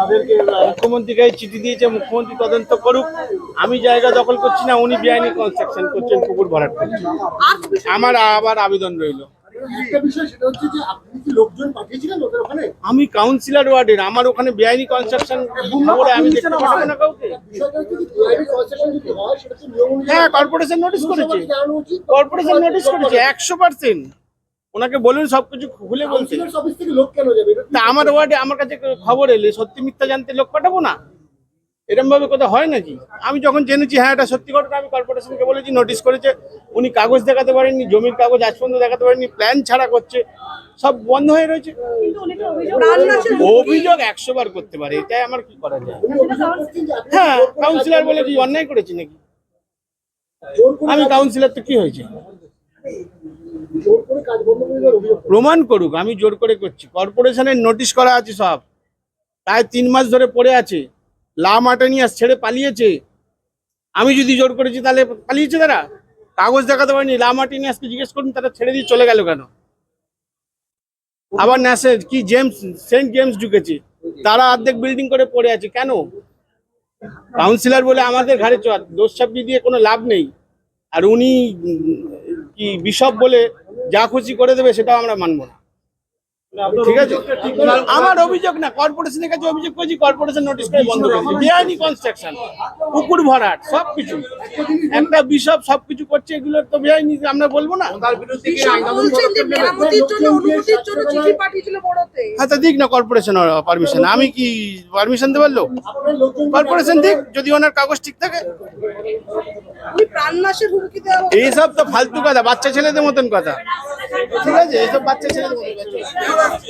তাদেরকে মুখ্যমন্ত্রীকে চিঠি দিয়েছে মুখ্যমন্ত্রী তদন্ত করুক। আমি জায়গা দখল করছি না উনি বেআইনি কনস্ট্রাকশন করছেন পুকুর ভরাট করছেন। আমার আবার আবেদন রইল। আমি কাউন্সিলর ওয়ার্ডের আমার ওখানে বেআইনি কনস্ট্রাকশন করে আমি দেখতে পারব না কাউকে। হ্যাঁ কর্পোরেশন নোটিশ করেছে। কর্পোরেশন নোটিশ করেছে একশো পার্সেন্ট ওনাকে বলুন সবকিছু খুলে বলতে কাউন্সিলর অফিস থেকে লোক কেন যাবে? এটা তা আমার ওয়ার্ডে আমার কাছে খবর এলে সত্যি মিথ্যা জানতে লোক পাঠাবো না? এরকম ভাবে কোথাও হয় নাকি? আমি যখন জেনেছি হ্যাঁ এটা সত্যি ঘটনা আমি কর্পোরেশনকে বলেছি নোটিশ করেছে। উনি কাগজ দেখাতে পারেননি জমির কাগজ আজ পর্যন্ত দেখাতে পারেননি প্ল্যান ছাড়া করছে সব বন্ধ হয়ে রয়েছে। অভিযোগ একশো বার করতে পারে এটাই আমার কি করা যায়? হ্যাঁ কাউন্সিলর বলে কি অন্যায় করেছি নাকি? আমি কাউন্সিলর তো কি হয়েছে? প্রমাণ করুক, আমি জোর করে করছি। কর্পোরেশনের নোটিশ করা আছে সব। প্রায় তিন মাস ধরে পড়ে আছে। লা মাটানিয়াস ছেড়ে পালিয়েছে। আমি যদি জোর করেছি তাহলে পালিয়েছে তারা? কাগজ দেখাতে পারেনি। লা মার্টিনিয়াসকে জিজ্ঞেস করুন, তারা ছেড়ে দিয়ে চলে গেল কেন? আবার ন্যাসে কি জেমস, সেন্ট জেমস ঢুকেছে। তারা অর্ধেক বিল্ডিং করে পড়ে আছে। কেন? কাউন্সিলর বলে আমাদের ঘাড়ে চট দোষ চাপিয়ে দিয়ে কোনো লাভ নেই। আর উনি কি বিশপ বলে যা খুশি করে দেবে সেটাও আমরা মানবো না। ঠিক আছে। আমার অভিযোগ না কর্পোরেশনের কাছে অভিযোগ করেছি কর্পোরেশন নোটিশ করে বন্ধ করেছে। বেআইনি কনস্ট্রাকশন পুকুর ভরাট সবকিছু একটা বিশপ সবকিছু করছে এগুলো তো বেআইনি আমরা বলব না। বিশপ বলছেন যে মেরামতির জন্য অনুমতির জন্য চিঠি পাঠিয়েছিল বড়তে। তা দিক না কর্পোরেশন পারমিশন আমি কি পারমিশন লোক? কর্পোরেশন দিক যদি ওনার কাগজ ঠিক থাকে। উনি প্রাণনাশের হুমকি দেওয়া হচ্ছে। এইসব তো ফালতু কথা বাচ্চা ছেলেদের মতন কথা। ঠিক আছে এইসব বাচ্চা ছেলেদের মতন কথা।